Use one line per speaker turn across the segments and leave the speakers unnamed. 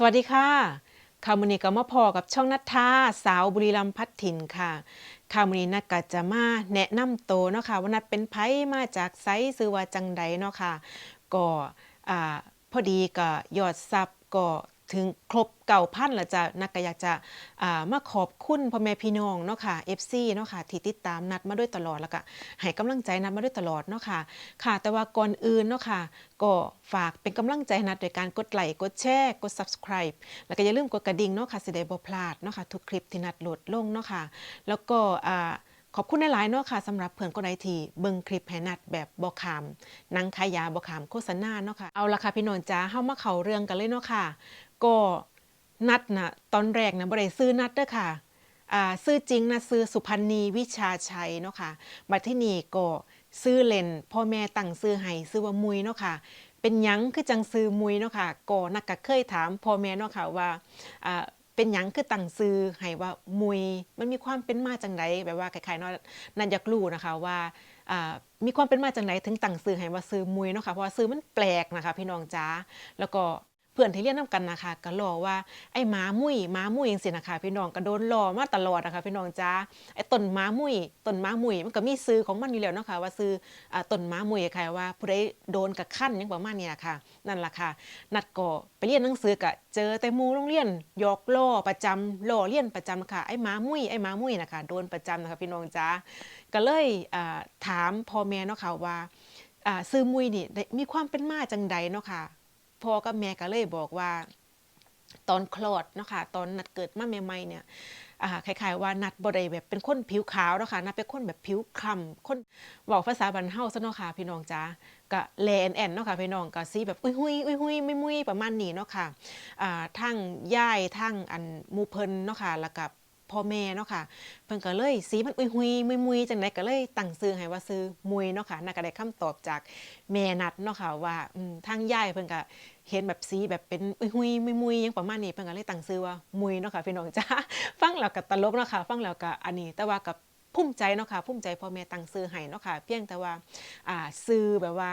สวัสดีค่ะคามุนีก็มาพอกับช่องนัทธาสาวบุรีรัมย์พัฒถิ่นค่ะคามุนีนักก็จะมาแนะนำโตเนาะค่ะว่านัดเป็นไพ่มาจากไซซื้อว่าจังไดเนาะค่ะก็อ่าพอดีก็ยอดซับก็ ถึงครบเก่าพันแล้วจะนักก็อยากจะามาขอบคุณพ่อแม่พี่น้องเนาะค่ะ FC เนาะค่ะที่ติดตามนัดมาด้วยตลอดแล้วก็ให้กำลังใจนัดมาด้วยตลอดเนาะค่ะค่ะ แต่ว่าก่อนอื่นเนาะค่ะก็ฝากเป็นกำลังใจนัดโดยการกดไลค์กดแชร์กด subscribe แล้วก็อย่าลืมกดกระดิ่งเนาะค่ะสิได้บ่พลาดเนาะค่ะทุกคลิปที่นัดโหลดลงเนาะค่ะแล้วก็ขอบคุณหลายๆเนาะค่ะสำหรับเพื่อนคนใดที่เบิ่งคลิปให้นัดแบบบ่ขามนังขายาบ่ขามโฆษณาเนาะค่ะเอาละค่ะพี่น้องจ้าเฮามาเข้าเรื่องกันเลยเนาะค่ะ ก็นัดนะตอนแรกนะบ่ได้ซื้อนัดเด้อค่ะอ่าซื้อจริงนะซื้อสุพันธ์นีวิชาชัยเนาะค่ะบัดที่นี่ก็ซื้อเลนพ่อแม่ตั้งซื้อให้ซื้อว่ามุยเนาะค่ะเป็นหยังคือจังซื้อมุยเนาะค่ะก็นักก็เคยถามพ่อแม่เนาะค่ะว่าอ่าเป็นหยังคือตั้งซื้อให้ว่ามุยมันมีความเป็นมาจังไดแบบว่าคล้ายๆเนาะนั่นอยากรู้นะคะว่ามีความเป็นมาจังไดถึงตั้งซื้อให้ว่าซื้อมุยเนาะค่ะเพราะว่าซื้อมันแปลกนะคะพี่น้องจ้าแล้วก็ พื่อนที่เรียนนํกันนะคะก็รอว่าไอ้หมามุ้ยหมามุ้ยจังซี่นะคะพี่น้องก็โดนรอมาตลอดนะคะพี่น้องจ้าไอ้ต้นหมามุ้ยต้นหมามุ้ยมันก็มีซื้อของมันอยู่แล้วเนาะค่ะว่าซื้ออต้นหมามุ้ยค่ะว่าผู้ใดโดนกับขั้นหยังประมาณเนี้ยค่ะ นั่นแหละค่ะ นัดก็ไปเรียนหนังสือก็เจอแต่มูโรงเรียนหยอกล้อประจำล้อเรียนประจำค่ะไอ้หมามุ้ยไอ้หมามุ้ยนะคะโดนประจำนะคะพี่น้องจ้าก็เลยถามพ่อแม่เนาะค่ะว่าซื้อมุ้ยนี่มีความเป็นมาจังใดเนาะค่ะ พ่อกับแม่ก็เลยบอกว่า ตอนคลอดเนาะค่ะตอนนัดเกิดมาใหม่ๆเนี่ยอ่าคล้ายๆว่านัดบ่ได้แบบเป็นคนผิวขาวเนาะค่ะนัดเป็นคนแบบผิวคล้ำคนเว้าภาษาบ้านเฮาซะเนาะค่ะพี่น้องจ้าก็แลนแอนเนาะค่ะพี่น้องก็สีแบบอุ้ยหุยอุ้ยหุยไม่มุยประมาณนี้เนาะค่ะอ่าทั้งย่ายทั้งอันมูเพิ่นเนาะค่ะแล้วก็พ่อแม่เนาะค่ะเพิ่นก็เลยสีมันอุยหุยมุยมุยจังไดก็เลยตั้งชื่อให้ว่าซื้อมุยเนาะค่ะน่าก็ได้คำตอบจากแม่นัดเนาะค่ะว่าอืมทางยายเพิ่นก็ เห็นแบบสีแบบเป็นอุยหุยมุยมุยยังประมาณนี้เพิ่นก็เลยตั้งชื่อว่ามุยเนาะค่ะพี่น้องจ้าฟังแล้วก็ตลกเนาะค่ะฟังแล้วก็อันนี้ แต่ว่ากับภูมิใจเนาะค่ะภูมิใจพ่อแม่ตั้งชื่อให้เนาะค่ะเพียงแต่ว่าอ่าชื่อแบบว่า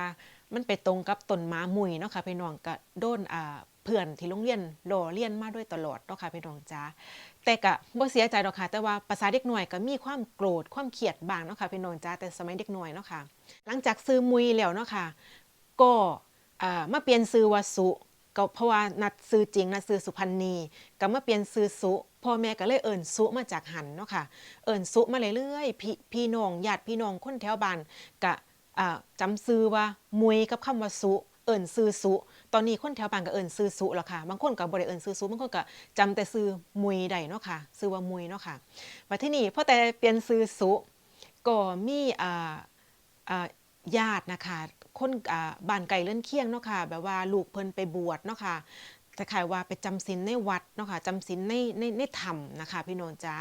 มันไปตรงกับต้นม้ามุยเนาะค่ะพี่น้องก็โดนอ่าเพื่อนที่โรงเรียนรอเรียนมาโดยตลอดเนาะค่ะพี่น้องจ้าแต่ก็บ่เสียใจดอกค่ะ แต่ว่าภาษาเด็กหน่อยก็มีความโกรธความเครียดบางเนาะค่ะพี่น้องจ้าแต่สมัยเด็กหน่อยเนาะค่ะ หลังจากซื้อมุยแล้วเนาะค่ะ ก็ อ่ามาเปลี่ยนซื้อวาสุก็เพราะว่านัดซื้อจริงนัดซื้อสุพรรณีก็มาเปลี่ยนซื้อสุพ่อแม่ก็เลยเอิ้นสุมาจากหันเนาะค่ะเอิ้นสุมาเรื่อยๆพี่พี่น้องญาติพี่น้องคนแถวบ้านก็อ่าจำซื้อว่ามุยกับคำว่าสุเอิ้นซื้อสุตอนนี้คนแถวบ้านก็เอิ้นซื้อสุแล้วค่ะ บางคนก็บ่ได้เอิ้นซื้อสุบางคนก็จำแต่ซื้อมุยได้เนาะค่ะซื้อว่ามุยเนาะค่ะมาที่นี่พอแต่เปลี่ยนซื้อสุก็มีอ่าอ่าญาตินะคะ คนบ้านไกลเลื่อนเคียงเนาะค่ะแบบว่าลูกเพิ่นไปบวชเนาะค่ะแต่ขายว่าไปจำศีลในวัดเนาะค่ะจำศีลในในในธรรมนะคะพี่น้องจ้า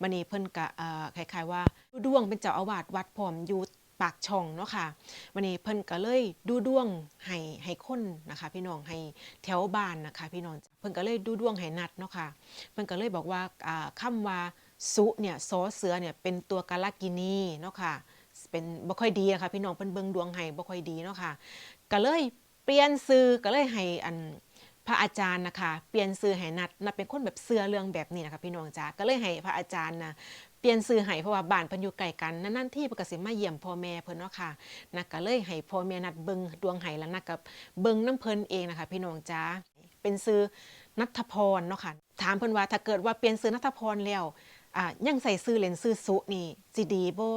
บัดนี้เพิ่นก็อ่อคล้ายๆว่าดูดวงเป็นเจ้าอาวาสวัดพร้อมอยู่ปากช่องเนาะค่ะวันนี้เพิ่นก็เลยดูดวงให้ให้คนนะคะ พี่น้องให้แถวบ้านนะคะ พี่น้องเพิ่นก็เลยดูดวงให้นัดเนาะค่ะเพิ่นก็เลยบอกว่าอ่าคำว่าสุเนี่ยสอเสือเนี่ยเป็นตัวกาลกินีเนาะค่ะ เป็นบ่ค่อยดีนะคะพี่น้องเพิ่นเบิ่งดวงให้บ่ค่อยดีเนาะค่ะก็เลยเปลี่ยนซื้อก็เลยให้อันพระอาจารย์นะคะ เปลี่ยนซื้อให้นัดนัดเป็นคนแบบเสือเรื่องแบบนี้นะคะพี่น้องจ้าก็เลยให้พระอาจารย์นะเปลี่ยนซื้อให้เพราะว่าบ้านเพิ่นอยู่ไกลกันนั่นๆที่เพิ่นก็สิมาเยี่ยมพ่อแม่เพิ่นเนาะค่ะนักก็เลยให้พ่อแม่นัดเบิ่งดวงให้แล้วนักกับเบิ่งน้ำเพิ่นเองนะคะ พี่น้องจ้าเป็นซื้อนัทพรเนาะค่ะถามเพิ่นว่าถ้าเกิดว่าเปลี่ยนซื้อนัทพรแล้วอ่ายังใส่ซื้อเหรียญซื้อสุนี่สิดีบ่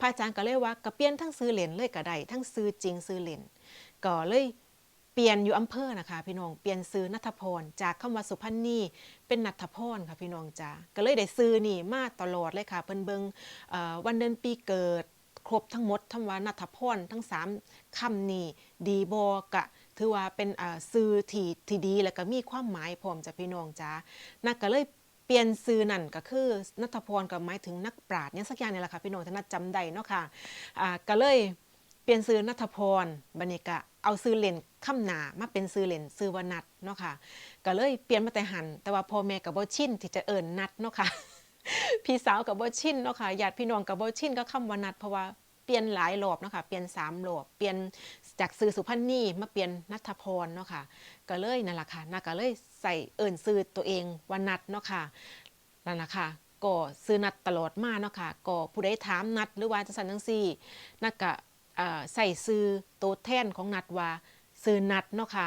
พระอาจารย์ก็เลยว่าก็เปลี่ยนทั้งซื้อเหรียญเลยก็ได้ทั้งซื้อจริงซื้อเหรียญก็เลยเปลี่ยนอยู่อำเภอนะคะ พี่น้องเปลี่ยนซื้อนัทพรจากคำว่าสุพรรณีเป็นนัทพรค่ะพี่น้องจ้าก็เลยได้ซื้อนี่มาตลอดเลยค่ะเพิ่นเบิงวันเดือนปีเกิดครบทั้งหมดทั้งว่านัทพรทั้ง3คำนี้ดีบอกะถือว่าเป็นซื้อที่ที่ดีแล้วก็มีความหมายพร้อมจ้ะพี่น้องจ้านักก็เลย ปลี่ยนซื้อนั่นก็คือนัทพรก็หมายถึงนักปราชญ์เนี่ยสักอย่างนี่แหละค่ะพี่น้องถ้านัดจำได้เนาะค่ะอ่าก็เลยเปลี่ยนซื้อนัทพรบันี้ก็เอาซื้อเล่นคำหนามาเป็นซื้อเล่นซื้อวนัดเนาะค่ะก็เลยเปลี่ยนมาแต่หัน แต่ว่าพ่อแม่กับบ่ชินที่จะเอิญนัดเนาะค่ะพี่สาวกับบ่ชินเนาะค่ะญาติพี่น้องกับบ่ชินก็คำว่านัดเพราะว่าเปลี่ยนหลายรอบเนาะค่ะเปลี่ยน3รอบเปลี่ยน จากซื้อสุพรรณีมาเปลี่ยนนัทพรเนาะค่ะก็เลยนั่นแหละค่ะนักก็เลยใส่เอิ่นซื้อตัวเองว่านัดเนาะค่ะนั่นแหละค่ะก็ซื้อนัดตลอดมาเนาะค่ะก็ผู้ใดถามนัดหรือว่าจังซั่นจังซี่นักก็ใส่ซื้อตัวแทนของนัดว่าซื้อนัดเนาะค่ะ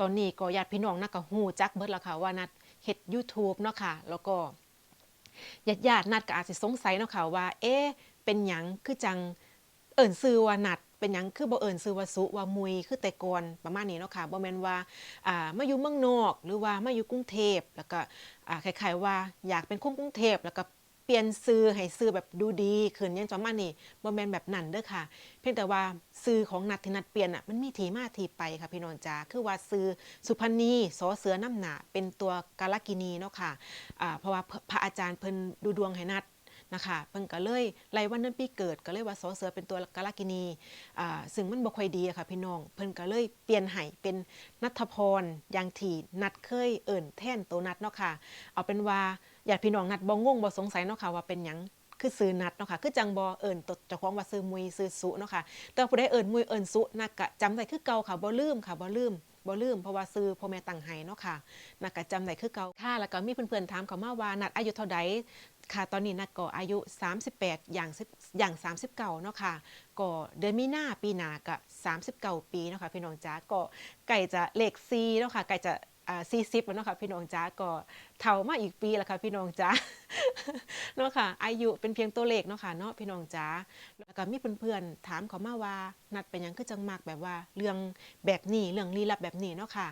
ตอนนี้ก็ญาติพี่น้องนักก็ฮูจักเบิดแล้วค่ะว่านัดเฮ็ด YouTube เนาะค่ะ แล้วก็ญาติญาตินัดก็อาจสิสงสัยเนาะค่ะว่า เอ๊ะเป็นหยังคือจังเอิ้นชื่อว่านัด เป็นหยังคือบ่เอิ้นชื่อวาสุว่ามุยคือแต่ก่อนประมาณนี้เนาะค่ะบ่แม่นว่าอ่ามาอยู่เมืองนอกหรือว่ามาอยู่กรุงเทพแล้วก็อ่าคล้ายๆว่าอยากเป็นคนกรุงเทพแล้วก็เปลี่ยนชื่อให้ชื่อแบบดูดีขึ้นยังประมาณนี้บ่แม่นแบบนั้นเด้อค่ะ เพียงแต่ว่าซื้อของนัดที่นัดเปลี่ยนอะมันมีทีมาทีไปค่ะพี่น้องจ๋าคือว่าซื้อสุพรรณีสอเสือน้ำหนาเป็นตัวกาลกินีเนาะค่ะอ่าเพราะว่าพระอาจารย์เพิ่นดูดวงให้นัด นะคะเพิ่นก็เลยไล่วันเดือนปีเกิดก็เลยว่าสอเสือเป็นตัวกาลกินีอ่าซึ่งมันบ่ค่อยดีอะค่ะพี่น้อง เพิ่นก็เลยเปลี่ยนให้เป็นนัทพรอย่างที่นัดเคยเอิ่นแท่นตัวนัดเนาะค่ะ เอาเป็นว่าญาติพี่น้องนัดบ่งงบ่สงสัยเนาะค่ะว่าเป็นหยังคือซื้อนัดเนาะค่ะ คือจังบอเอิญตดเจ้าของว่าซื้อมุยซื้อสุเนาะค่ะ แต่ผู้ใดเอิญมุยเอิญสุนักกะจำได้คือเก่าค่ะบ่ลืมค่ะบ่ลืมบ่ลืมเพราะว่าซื้อพ่อแม่ตั้งให้เนาะค่ะนักกะจำได้คือเก่าค่ะ แล้วก็มีเพื่อนๆถามเขามาว่านัดอายุเท่าใด ค่ะตอนนี้นัดก็อายุ 38 อย่างอย่าง 39เนาะค่ะก็เดือนมีนาปีหนาก็39 ปีเนาะค่ะพี่น้องจ๋าก็ใกล้จะเลข4เนาะค่ะใกล้จะอ่า40เนาะค่ะพี่น้องจ๋าก็เฒ่ามาอีกปีล้วค่ะพี่น้องจ๋าเนาะค่ะอายุเป็นเพียงตัวเลขเนาะค่ะเนาะพี่น้องจ๋าแล้วก็มีเพื่อนๆถามเขามาว่านัดเป็นยังคือจังมากแบบว่าเรื่องแบบนี้เรื่องลี้ลับแบบนี้เนาะค่ะ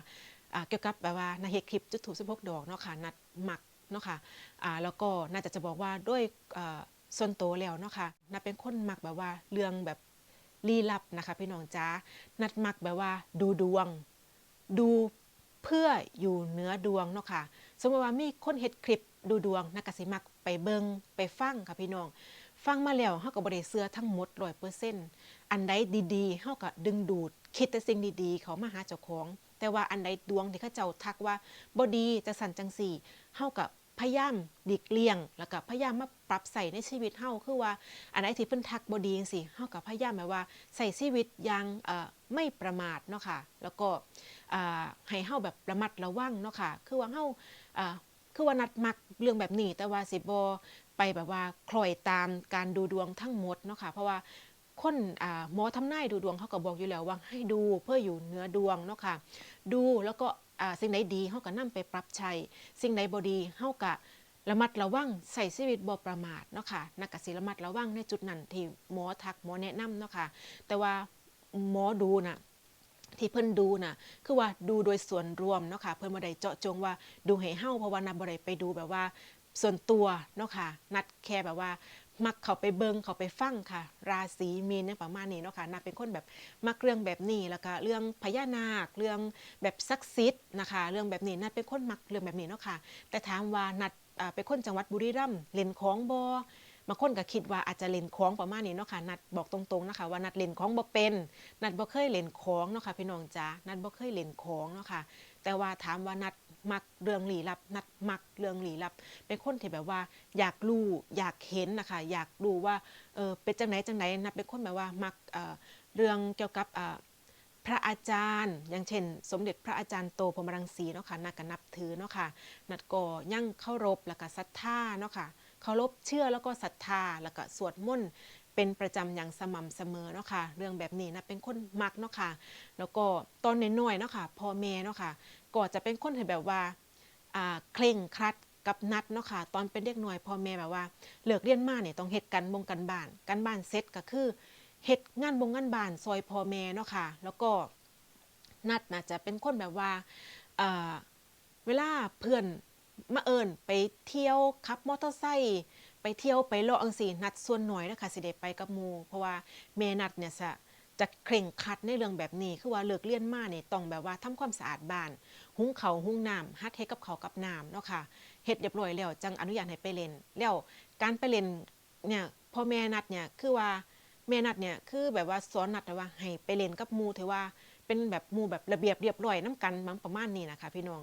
อ่าเกี่ยวกับแบบว่านาเฮคลิปจุดถูก16ดอกเนาะค่ะนัดมัก เนาะค่ะอ่าแล้วก็น่าจะจะบอกว่าด้วยส่วนโตแล้วเนาะค่ะนัดเป็นคนมักแบบว่าเรื่องแบบลี้ลับนะคะพี่น้องจ๋านัดมักแบบว่าดูดวง ดูเพื่ออยู่เหนือดวงเนาะค่ะสมมติว่ามีคนเฮ็ดคลิปดูดวงนักกสิมักไปเบิงไปฟังค่ะพี่น้อง ฟังมาแล้วเฮาก็บ่ได้เชื่อทั้งหมด100%อันใดดีๆเฮาก็ดึงดูด คิดแต่สิ่งดีๆ เขามาหาเจ้าของ แต่ว่าอันใดดวงที่เขาเจ้าทักว่าบ่ดีจังสั่นจังสี่เฮาก็ พยายามหลีกเลี่ยง แล้วก็พยายามมาปรับใส่ในชีวิตเฮาคือว่าอันไหนที่เพิ่นทักบ่ดีจังซี่เฮาก็พยายามแบบว่าใส่ชีวิตอย่างไม่ประมาทเนาะค่ะ แล้วก็อ่าให้เฮาแบบระมัดระวังเนาะค่ะ คือว่าเฮาอ่าคือว่านัดมักเรื่องแบบนี้ แต่ว่าสิบไปแบบว่าคล้อยตามการดูดวงทั้งหมดเนาะค่ะ เพราะว่าคนหมอทำนายดูดวงเขาก็บอกอยู่แล้วว่าให้ดูเพื่ออยู่เนื้อดวงเนาะค่ะ ดูแล้วก็ สิ่งไหนดีเขาก็นำไปปรับใช้ สิ่งไหนบ่ดีเขาก็ระมัดระวังใส่ชีวิตบ่ประมาทเนาะค่ะนักกสิระมัดระวังในจุดนั้นที่หมอทักหมอแนะนำเนาะค่ะแต่ว่าหมอดูน่ะที่เพิ่นดูน่ะคือว่าดูโดยส่วนรวมเนาะค่ะเพิ่นบ่ได้เจาะจงว่าดูให้เฮาเพราะว่านับบ่ได้ไปดูแบบว่าส่วนตัวเนาะค่ะนัดแค่แบบว่า มักเขาไปเบิงเขาไปฟังค่ะ ราศีมีนเนี่ยประมาณนี้เนาะค่ะนัดเป็นคนแบบมักเรื่องแบบนี้แล้วก็เรื่องพญานาค เรื่องแบบศักดิ์สิทธิ์นะคะ เรื่องแบบนี้นัดเป็นคนมักเรื่องแบบนี้เนาะค่ะ แต่ถามว่านัดเป็นคนจังหวัดบุรีรัมย์เล่นของบ่บางคนก็คิดว่าอาจจะเล่นของประมาณนี้เนาะค่ะนัดบอกตรงๆนะคะว่านัดเล่นของบ่เป็นนัดบ่เคยเล่นของเนาะค่ะพี่น้องจ๋านัดบ่เคยเล่นของเนาะค่ะแต่ว่าถามว่านัด มักเรื่องลี้ลับ นัดมักเรื่องลี้ลับ เป็นคนที่แบบว่า อยากรู้อยากเห็นนะคะอยากดูว่าเออเป็นจังไหนจังไหนนัดเป็นคนแบบว่ามักเเรื่องเกี่ยวกับพระอาจารย์ อย่างเช่น สมเด็จพระอาจารย์โตพรมรังสีเนาะค่ะนักก็นับถือเนาะค่ะนัดก็ยั่งเคารพแล้วก็ศรัทธาเนาะค่ะเคารพเชื่อแล้วก็ศรัทธาแล้วก็สวดมนต์เป็นประจำอย่างสม่ำเสมอเนาะค่ะเรื่องแบบนี้นะเป็นคนมักเนาะค่ะแล้วก็ตอนน้อยๆเนาะค่ะพ่อแม่เนาะค่ะ ก็จะเป็นคนที่แบบว่าเคร่งครัดกับนัดเนาะค่ะตอนเป็นเด็กน้อยพ่อแม่แบบว่าเลิกเรียนมาเนี่ยต้องเฮ็ดกันบงกันบ้านกันบ้านเสร็จก็คือเฮ็ดงานบงงานบ้านซอยพ่อแม่เนาะค่ะแล้วก็นัดน่าจะเป็นคนแบบว่าเวลาเพื่อนมาเอิญไปเที่ยวขับมอเตอร์ไซค์ไปเที่ยวไปเลอังสีนัดส่วนหน่อยนะคะสิได้ไปกับมูเพราะว่าแม่นัดเนี่ยจะ จะเคร่งคัดในเรื่องแบบนี้ คือว่าเลิกเรียนมาเนี่ยต้องแบบว่าทำความสะอาดบ้าน หุงเขาหุงน้ำฮัดเฮ็ดกับเขากับน้ำเนาะค่ะเฮ็ดเรียบร้อยแล้วจังอนุญาตให้ไปเล่นแล้วการไปเล่นเนี่ยพ่อแม่นัดเนี่ยคือว่าแม่นัดเนี่ยคือแบบว่าสอนนัดว่าให้ไปเล่นกับมูถือว่า เป็นแบบมูแบบระเบียบเรียบร้อยน้ำกันมั้งประมาณนี้นะคะ พี่น้อง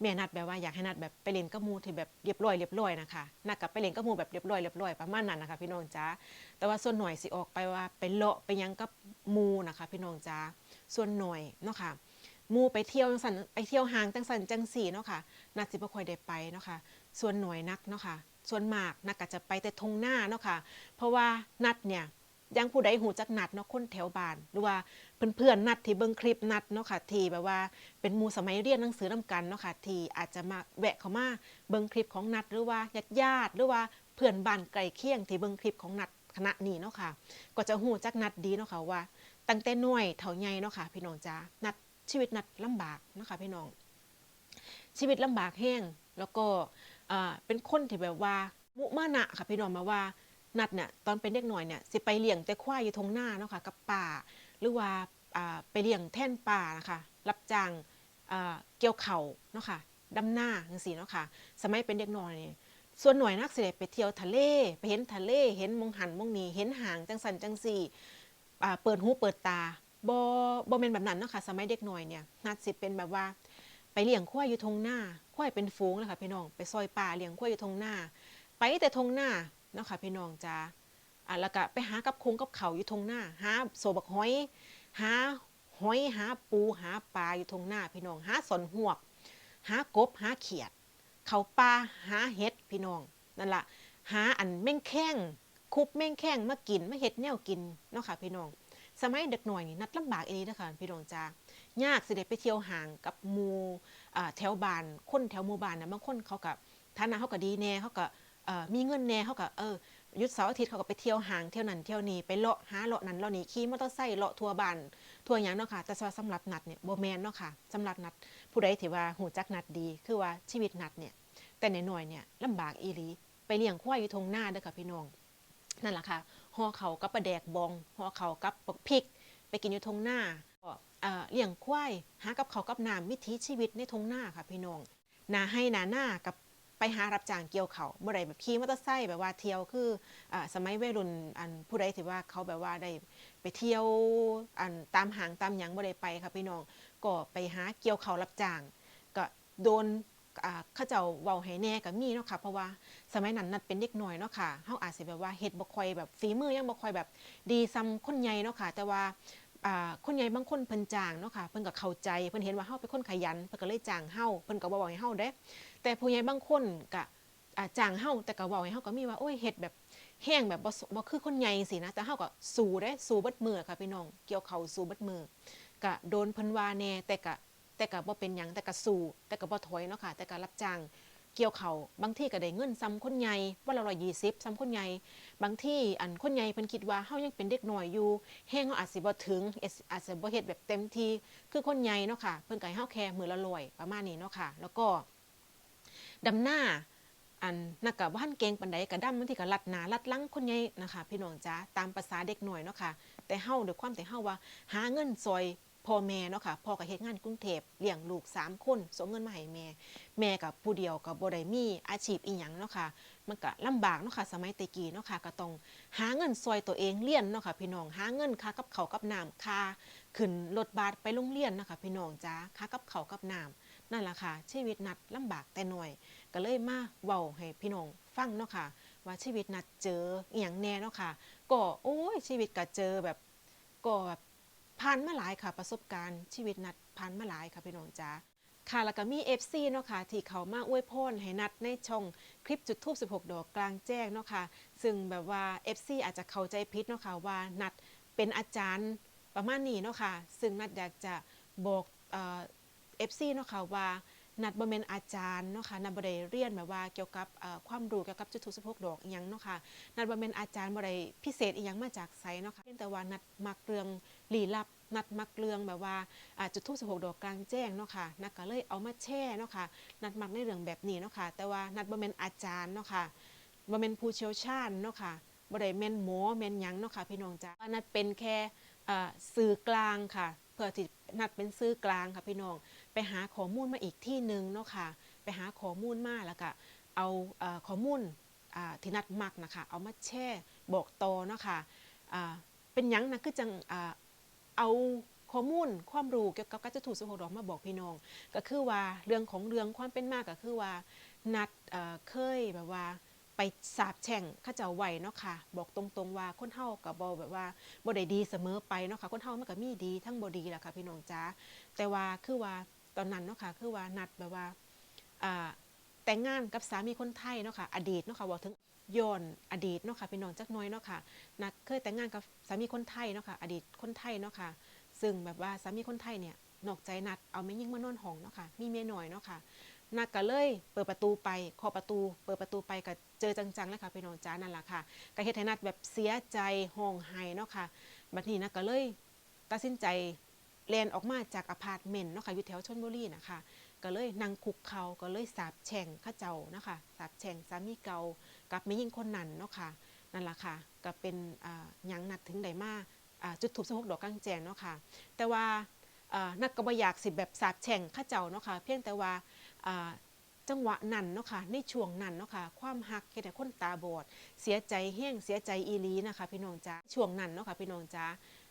แม่นัดแบบว่าอยากให้นัดแบบไปเล่นกับมูที่แบบเรียบร้อยเรียบร้อยนะคะนัดกับไปเล่นกับมูแบบเรียบร้อยเรียบร้อยประมาณนั้นนะคะ พี่น้องจ้าแต่ว่าส่วนหน่อยสิออกไปว่าไปเลาะไปยังกับมูนะคะ พี่น้องจ้าส่วนหน่อยเนาะค่ะมูไปเที่ยวจังสันไปเที่ยวหางจังสันจังสี่เนาะค่ะนัดสิบ่ค่อยได้ไปเนาะค่ะส่วนหน่อยนักเนาะค่ะส่วนมากนักก็จะไปแต่ทงหน้าเนาะค่ะเพราะว่านัดเนี่ยยังผู้ใดหูจักนัดเนาะคนแถวบ้านหรือว่า เพื่อนๆนัดที่เบิ่งคลิปนัดเนาะค่ะที่แบบว่าเป็นมูสมัยเรียนหนังสือนํกันเนาะค่ะที่อาจจะมาแวะเข้ามาเบิ่งคลิปของนัดหรือว่าญาติญาติหรือว่าเพื่อนบ้านไกลเคียงที่เบิ่งคลิปของนัดคณะนี้เนาะค่ะ ก็จะหูจักนัดดีเนาะค่ะว่า ตั้งแต่น้อยเท่าใหญ่เนาะค่ะพี่น้องจ้านัดชีวิตนัดลำบากเนาะค่ะพี่น้อง ชีวิตลำบากแห้งแล้วก็อ่าเป็นคนที่แบบว่ามุมานะค่ะพี่น้องมาว่านัดเนี่ยตอนเป็นเด็กหน่อยเนี่ยสิไปเลี้ยงแต่ควายอยู่ทงหน้าเนาะค่ะกับป่า หรือว่าไปเลี้ยงแท่นป่านะคะรับจ้างเกี่ยวเข่าเนาะค่ะดำหน้าจังซี่เนาะค่ะสมัยเป็นเด็กน้อยนี่ส่วนหน่วยนักเสด็จไปเที่ยวทะเลไปเห็นทะเลเห็นมงหันมงนีเห็นหางจังสันจังสีเปิดหูเปิดตาบ่บ่แม่นแบบนั้นเนาะค่ะสมัยเด็กน้อยเนี่ยนัดสิเป็นแบบว่าไปเลี้ยงควายอยู่ทงหน้าควายเป็นฝูงเลยค่ะพี่น้อง ไปซอยป่าเลี้ยงควายอยู่ทงหน้า ไปแต่ทงหน้าเนาะค่ะพี่น้องจ้า อะแล้วก็ไปหากับคงกับเขาอยู่ทงหน้าหาโซบักหอยหาหอยหาปูหาปลาอยู่ทงหน้าพี่น้องหาสนหวก หากบหาเขียด เขาป่าหาเห็ดพี่น้องนั่นละหาอันแม่งแข้งคุบแม่งแข้งมากินมาเห็ดแนวกินเนาะค่ะพี่น้องสมัยเด็กหน่อยนี่นัดลำบากเองนะคะพี่น้องจ้ายากสิได้ไปเที่ยวห่างกับหมูแถวบ้านคนแถวหมู่บ้านนะบางคนเขากับฐานะเขาก็ดีแน่เขาก็มีเงินแน่เขาก็เออ ยุดเสาร์อาทิตย์เขาก็ไปเที่ยวห่างเที่ยวนั่นเที่ยวนี้ไปเลาะหาเลาะนั่นเลาะนี่ขี่มอเตอร์ไซค์เลาะทัวร์บ้านทัวร์หยังเนาะค่ะแต่สำหรับนัดเนี่ยโบแมนเนาะค่ะสำหรับนัดผู้ใดที่ว่าหูจักนัดดี คือว่าชีวิตนัดเนี่ยแต่ใน้อยเนี่ยลำบากอีหลีไปเลี้ยงควายอยู่ทงหน้าเด้อค่ะพี่น้องนั่นแหละค่ะห่อเขากับปลาแดกบองห่อเขากับปักพริก ไปกินอยู่ทงหน้าก็เอ่อเลี้ยงควายหากับเขากับน้ำวิถีชีวิตในทงหน้าค่ะพี่น้องนาให้นาหน้ากับ ไปหารับจ้างเกี่ยวเขาวบ่อได้แบบขี่มอเตอร์ไซค์แบบว่าเที่ยวคืออ่าสมัยวัยรุ่นอันผู้ใดที่ว่าเขาแบบว่าได้ไปเที่ยวอันตามหางตามหยังบ่ได้ไปค่ะพี่น้องก็ไปหาเกี่ยวเขารับจ้างก็โดนอ่าเขาเจ้าเว้าให้แน่ก็มีเนาะค่ะเพราะว่าสมัยนั้นนัดเป็นเด็กน้อยเนาะค่ะเฮาอาจสิแบบว่าเฮ็ดบ่ค่อยแบบฝีมือยังบ่ค่อยแบบดีซ้ำคนใหญ่เนาะค่ะแต่ว่า คนใหญ่บางคนเพิ่นจ้างเนาะค่ะเพิ่นก็เข้าใจเพิ่นเห็นว่าเฮาเป็นคนขยันเพิ่นก็เลยจ้างเฮาเพิ่นก็บ่บอกให้เฮาเด้ แต่ผู้ใหญ่บางคนก็จ้างเฮาแต่ก็เว้าให้เฮาก็มีว่าโอ้ยเฮ็ดแบบแห้งแบบบ่บ่คือคนใหญ่สินะแต่เฮาก็สู้เด้สู้เบิดมือค่ะพี่น้องเกี่ยวเขาสู้เบิดมือก็โดนเพิ่นว่าแน่แต่ก็แต่ก็บ่เป็นหยังแต่ก็สู้แต่ก็บ่ถอยเนาะค่ะแต่ก็รับจ้าง กี่ยวเขาบางที่ก็ได้เงินซ้ำคนใหญ่วันละ120ซ้ำคนใหญ่บางที่อันคนใหญ่เพิ่นคิดว่าเฮายังเป็นเด็กหน้อยอยู่แห้งเฮาอาจสิบ่ถึงอาจสิบ่เฮ็ดแบบเต็มที่คือคนใหญ่เนาะค่ะเพิ่นก็ให้เฮาแค่มื้อละร้อยประมาณนี้เนาะค่ะ แล้วก็ดำหน้าอันนักกะบ้านเก่งปานใดก็ดำบางทีก็ลัดหนาลัดลังคนใหญ่นะคะ พี่น้องจ๋าตามภาษาเด็กหน้อยเนาะค่ะ แต่เฮาด้วยความที่เฮาว่า หาเงินซอย พ่อแม่เนาะค่ะพ่อก็เฮ็ดงานกรุงเทพเลี้ยงลูกสามคนส่งเงินมาให้แม่ แม่กับผู้เดียวก็บ่ได้มีอาชีพอีหยังเนาะค่ะมันก็ลำบากเนาะค่ะสมัยแตะกี้เนาะค่ะก็ต้องหาเงินซอยตัวเองเรียนเนาะค่ะพี่น้องหาเงินค่ากับเขาวกับน้ำค่าขึ้นรถบัสไปโรงเรียนเนาะค่ะพี่น้องจ้าค่ากับเขาวกับน้ำนั่นล่ะค่ะชีวิตนัดลำบากแต่หน้อย ก็เลยมาเว้าให้พี่น้องฟังเนาะค่ะว่าชีวิตนัดเจออหย่างแน่เนาะค่ะก็โอ้ยชีวิตก็เจอแบบก็แบบ ผ่านมาหลายค่ะประสบการณ์ชีวิตนัดผ่านมาหลายค่ะพี่น้องจ๋าค่ะแล้วก็มี FC เนาะค่ะ ที่เขามาอวยพรให้นัดในช่องคลิปจุดทูบ16 ดอกกลางแจ้งเนาะค่ะ ซึ่งแบบว่า FC อาจจะเข้าใจผิดเนาะค่ะว่านัดเป็นอาจารย์ประมาณนี้เนาะค่ะ ซึ่งนัดอยากจะบอกเอฟซีเนาะค่ะว่า นัดบ่แม่นอาจารย์เนาะค่ะนัดบ่ได้เรียนแบบว่าเกี่ยวกับความรู้เกี่ยวกับจุดทูบ16ดอกอีหยังเนาะค่ะนัดบ่แม่นอาจารย์บ่ได้พิเศษอีหยังมาจากไสเนาะค่ะเพียงแต่ว่านัดมักเรื่องลี้ลับนัดมักเรื่องแบบว่าจุดทูบ16ดอกกลางแจ้งเนาะค่ะนัดก็เลยเอามาแช่เนาะค่ะนัดมักในเรื่องแบบนี้เนาะค่ะแต่ว่านัดบ่แม่นอาจารย์เนาะค่ะบ่แม่นผู้เชี่ยวชาญเนาะค่ะบ่ได้แม่นหมอแม่นหยังเนาะค่ะพี่น้องจ้านัดเป็นแค่สื่อกลางค่ะเพื่อที่นัดเป็นสื่อกลางค่ะพี่น้อง ไปหาข้อมูลมาอีกที่หนึ่งเนาะค่ะ ไปหาข้อมูลมาแล้วก็เอาข้อมูลอ่าที่นัดมักนะคะ เอามาแชร์บอกต่อเนาะค่ะอ่าเป็นยังนะคือจังเอาข้อมูลความรู้เกี่ยวกับการจุดถูก16ดอกมาบอกพี่น้อง ก็คือว่าเรื่องของเรื่องความเป็นมากก็คือว่านัดเคยแบบว่าไปสาบแช่งข้าเจ้าไหวเนาะค่ะ บอกตรงๆว่าคนเฮากับบอแบบว่าบ่ได้ดีเสมอไปเนาะค่ะคนเฮามันก็มีดีทั้งบ่ดีแหละค่ะพี่น้องจ้าแต่ว่าคือว่า ตอนนั้นเนาะค่ะคือว่านัดแบบว่าแต่งงานกับสามีคนไทยเนาะค่ะอดีตเนาะค่ะบอกถึงย้อนอดีตเนาะค่ะพี่น้องจักน้อยเนาะค่ะนัดเคยแต่งงานกับสามีคนไทยเนาะค่ะอดีตคนไทยเนาะค่ะซึ่งแบบว่าสามีคนไทยเนี่ยนอกใจนัดเอาไม่ยิ่งมานอนห้องเนาะค่ะมีเมียน้อยเนาะค่ะนัดก็เลยเปิดประตูไปเคาะประตู เปิดประตูไปก็เจอจังๆแล้วค่ะพี่น้องจ้านั่นแหละค่ะก็เฮ็ดให้นัดแบบเสียใจห้องไห้เนาะค่ะบัดนี้นัดก็เลยตัดสินใจ แลนออกมาจากอพาร์ตเมนต์เนาะค่ะอยู่แถวชลบุรีนะคะก็เลยนั่งคุกเขาก็เลยสาบแช่งข้าเจ้านะคะสาบแช่งสามีเก่ากับไม่ยิ่งคนนั้นเนาะค่ะนั่นแหละค่ะก็เป็นยังนัดถึงได้มาจุดถูกสหกดอกกลางแจงเนาะค่ะแต่ว่านักกบอยากสิแบบสาบแช่งข้าเจ้าเนาะค่ะเพียงแต่ว่าจังหวะนั้นเนาะค่ะในช่วงนั้นเนาะค่ะความหักเฮ็ดให้คนตาบอด เสียใจแห้งเสียใจอีลีนะคะพี่น้องจ้าช่วงนั้นเนาะค่ะพี่น้องจ้า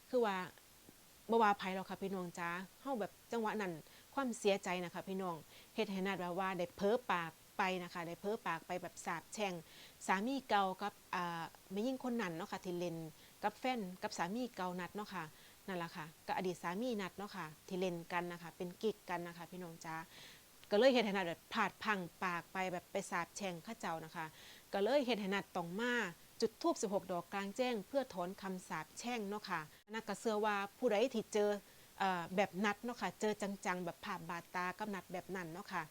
คือว่า บ่ว่าภัยหรอกค่ะพี่น้องจ้าเฮาแบบจังหวะนั้นความเสียใจนะคะพี่น้องเฮ็ดให้นัดแบบว่าได้เพ้อปากไปนะคะได้เพ้อปากไปแบบสาบแช่งสามีเก่ากับอ่าแม่ยิ่งคนนั้นเนาะค่ะที่เล่นกับแฟนกับสามีเก่านัดเนาะค่ะนั่นแหละค่ะกับอดีตสามีนัดเนาะค่ะที่เล่นกันนะคะเป็นกิ๊กกันนะคะพี่น้องจ้าก็เลยเฮ็ดให้นัดแบบพลาดพังปากไปแบบไปสาบแช่งข้าเจ้านะคะ ก็เลยเฮ็ดให้นัดต้องมา จุดทูบ16 ดอกกลางแจ้ง เพื่อถอนคำสาปแช่งเนาะค่ะนักก็เชื่อว่าผู้ใดที่เจอเอแบบนัดเนาะค่ะเจอจังๆ แบบผ่าบาดตากับนัดแบบนั้นเนาะค่ะ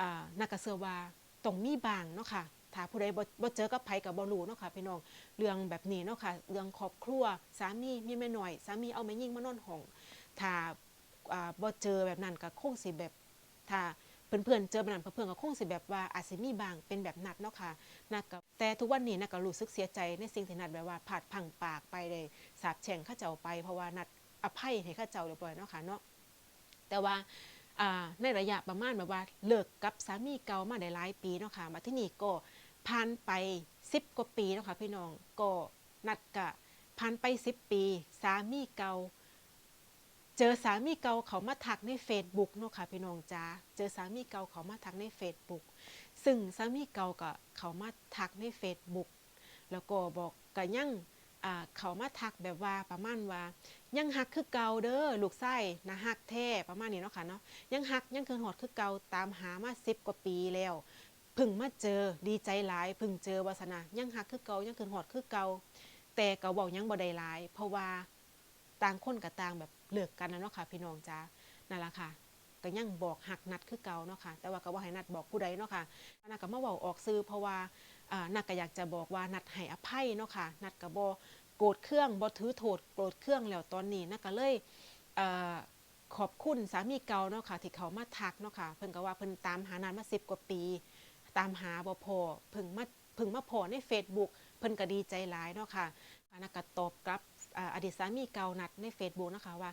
อ่านักก็เชื่อว่าต้องมีบางเนาะค่ะถ้าผู้ใดบ่บเจอกับไผกับบ่รู้เนาะค่ะพี่น้องเรื่องแบบนี้เนาะค่ะเรื่องครอบครัวสามีมีแม่หน้อย สามีเอาแม่ยิ่งมานอนห้องถ้าอ่าบ่เจอแบบนั้นก็คงสิแบบถ้า เพื่อนๆเจอแบบนั้นเพื่อนๆก็คงสิแบบว่าอาจสิมีบางเป็นแบบนัดเนาะค่ะนัดกับแต่ทุกวันนี้นัดก็รู้สึกเสียใจในสิ่งที่นัดแบบว่าผาดพังปากไปเลยสาบแช่งข้าเจ้าไปเพราะว่านัดอภัยให้ข้าเจ้าเรียบร้อยเนาะค่ะเนาะแต่ว่าอ่าในระยะประมาณแบบว่าเลิกกับสามีเก่ามาได้หลายปีเนาะค่ะมาที่นี่ก็ผ่านไป 10 กว่าปีเนาะค่ะพี่น้องก็นัดกะผ่านไป 10 ปี สามีเก่า เจอสามีเก่าเขามาทักใน Facebook เนาะค่ะพี่น้องจ้าเจอสามีเก่าเขามาทักใน Facebook ซึ่งสามีเก่าก็เขามาทักใน Facebook แล้วก็บอกก็ยังอ่าเขามาทักแบบว่าประมาณว่า ยังหักคือเก่าเด้อลูกไส้นะหักแท้ประมาณนี้เนาะค่ะเนาะยังหักยังคืนหอดคือเก่าตามหามา10กว่าปีแล้วพึ่งมาเจอดีใจหลายพึ่งเจอวาสนายังหักคือเก่ายังคืนหอดคือเก่าแต่ก็เว้ายังบ่ได้หลาย เพราะว่า ต่างคนกับต่างแบบเลิกกันนะเนาะค่ะพี่น้องจ้านั่นแหละค่ะก็ยังบอกหักนัดคือเก่าเนาะค่ะแต่ว่าก็บ่ให้นัดบอกผู้ใดเนาะค่ะนัดก็มาเว้าออกสื่อเพราะว่านัดก็อยากจะบอกว่านัดให้อภัยเนาะค่ะนัดก็บ่โกรธเครื่องบ่ถือโทษโกรธเครื่องแล้วตอนนี้นะก็เลยขอบคุณสามีเก่าเนาะค่ะที่เขามาทักเนาะค่ะเพิ่นก็ว่าเพิ่นตามหานานมา10กว่าปี ตามหาบ่พอเพิ่งมาเพิ่งมาพอใน Facebook เพิ่นก็ดีใจหลายเนาะค่ะนักก็ตอบกลับ อดีตสามีเก่านัดใน Facebook นะคะว่า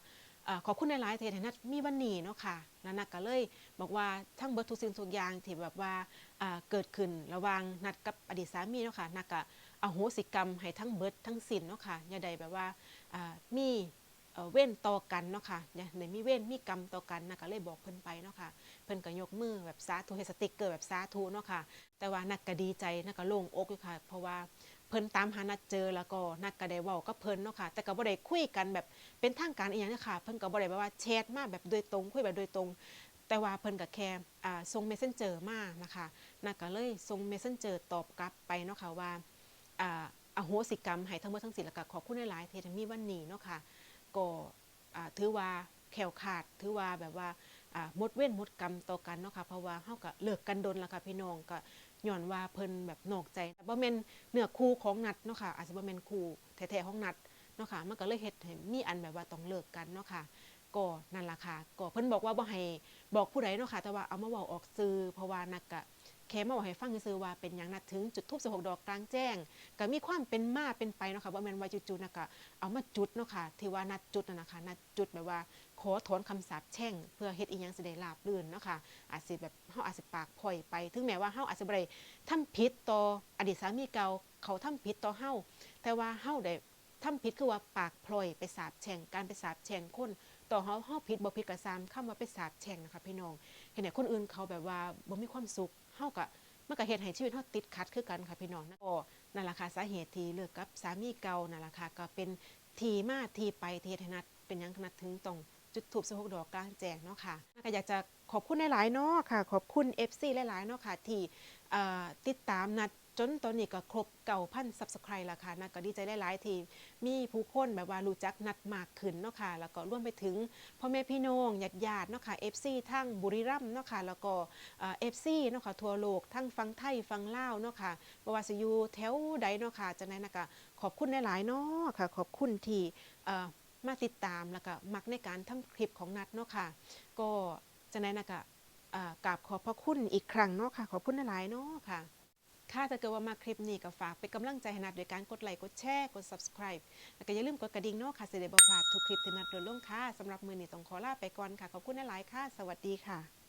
ขอบคุณหลายๆที่ให้นัดมีวันนี้เนาะค่ะแล้วนัดก็เลยบอกว่าทั้งเบิดทุกสิ่งทุกอย่างที่แบบว่าเกิดขึ้นระว่างนัดกับอดีตสามีเนาะค่ะนัดก็อโหสิกรรมให้ทั้งเบิดทั้งสินเนาะค่ะอย่าใดแบบว่ามีเว้นต่อกันเนาะค่ะอย่าได้มีเว้นมีกรรมต่อกันนะก็เลยบอกเพิ่นไปเนาะค่ะ เพิ่นก็ยกมือแบบสาธุให้สติกเกอร์แบบสาธุเนาะค่ะ แต่ว่านักก็ดีใจนักก็โล่งอกอยู่ค่ะ เพราะว่า เพิ่นตามหานัดเจอแล้วก็นักก็ได้เว้ากับเพิ่นเนาะค่ะ แต่ก็บ่ได้คุยกันแบบเป็นทางการอีหยังเนาะค่ะเพิ่นก็บ่ได้แบบว่าแชทมาแบบโดยตรงคุยแบบโดยตรง แต่ว่าเพิ่นก็แค่อ่าส่ง Messenger มานะคะนักก็เลยส่ง Messenger ตอบกลับไปเนาะค่ะว่าอ่าอโหสิกรรมให้ทั้งหมดทั้งสิ้นแล้วก็ขอบคุณหลายๆที่ทำมีวันนี้เนาะค่ะก็อ่าถือว่าแขวขาดถือว่าแบบว่าอ่าหมดเว้นหมดกรรมต่อกันเนาะค่ะเพราะว่าเฮาก็เลิกกันดนแล้วค่ะพี่น้องก็ ย้อนว่าเพิ่นแบบนอกใจบ่แม่นเนื้อคู่ของนัดเนาะค่ะอาจจะบ่แม่นคู่แท้ๆของนัดเนาะค่ะมันก็เลยเฮ็ดให้มีอันแบบว่าต้องเลิกกันเนาะค่ะก็นั่นล่ะค่ะก็เพิ่นบอกว่าบ่ให้บอกผู้ใดเนาะค่ะแต่ว่าเอามาเว้าออกสื่อเพราะว่านักก็แค่มาบอกให้ฟังซื่อว่าเป็นอย่างนัดถึงจุดทูบ16 ดอกกลางแจ้ง ก็มีความเป็นมาเป็นไปเนาะค่ะว่าแม่นว่าจุดๆนะก็เอามาจุดเนาะค่ะที่ว่านัดจุดนะนะคะนัดจุดแบบว่า อถอนคำสาปแช่ง เพื่อเฮ็ดอีหยังสิได้ราบรื่นเนาะค่ะอาจสิแบบเฮาอาจสิปากพ่อยไป ถึงแม้ว่าเฮาอาจสิบ่ได้ทำผิดต่ออดีตสามีเก่าเขาทำผิดต่อเฮาแต่ว่าเฮาได้ทำผิดคือว่าปากพลอยไปสาบแช่งการไปสาบแช่งคนต่อต่อเฮาเฮาผิดบ่ผิดก็ตามคำว่าไปสาบแช่งนะคะพี่น้องเห็นไหนคนอื่นเขาแบบว่าบ่มีความสุขเฮาก็มันก็เฮ็ดให้ชีวิตเฮาติดขัดคือกันค่ะพี่น้องนะก็นั่นล่ะค่ะสาเหตุที่เลิกกับสามีเก่านั่นล่ะค่ะก็เป็นทีมาทีไปที่เฮ็ดให้นัดเป็นหยังนัดถึงต้อง จุดทูบ16ดอกกลางแจ้งเนาะค่ะก็อยากจะขอบคุณหลายๆเนาะค่ะ ขอบคุณ FC หลายๆเนาะค่ะ ที่ติดตามนัดจนตอนนี้ก็ครบเก่าพัน Subscribe แล้วค่ะนัดก็ดีใจหลายๆที่มีผู้คนแบบว่ารู้จักนัดมากขึ้นเนาะค่ะ แล้วก็ร่วมไปถึงพ่อแม่พี่น้องญาติๆเนาะค่ะ FC ทั้งบุรีรัมย์เนาะค่ะ แล้วก็เอ่อ FC เนาะค่ะทั่วโลกทั้งฟังไทยฟังลาวเนาะค่ะบวาสิยูแถวใดเนาะค่ะจังได๋นะก็ขอบคุณหลายๆเนาะค่ะ ขอบคุณที่ มาติดตามแล้วก็มักในการทำคลิปของนัดเนาะค่ะ ก็จะนั้นนะก็กราบขอบพระคุณอีกครั้งเนาะค่ะ ขอบคุณหลายเนาะค่ะค่ะถ้าเกิดว่ามาคลิปนี้ก็ฝากเป็นกำลังใจให้นัดโดยการกดไลค์กดแชร์กด subscribe แล้วก็อย่าลืมกดกระดิ่งเนาะค่ะสิได้บ่พลาดทุกคลิปที่นัดโดนลงค่ะสำหรับมือนี้ต้องขอลาไปก่อนค่ะ ขอบคุณหลายค่ะ สวัสดีค่ะ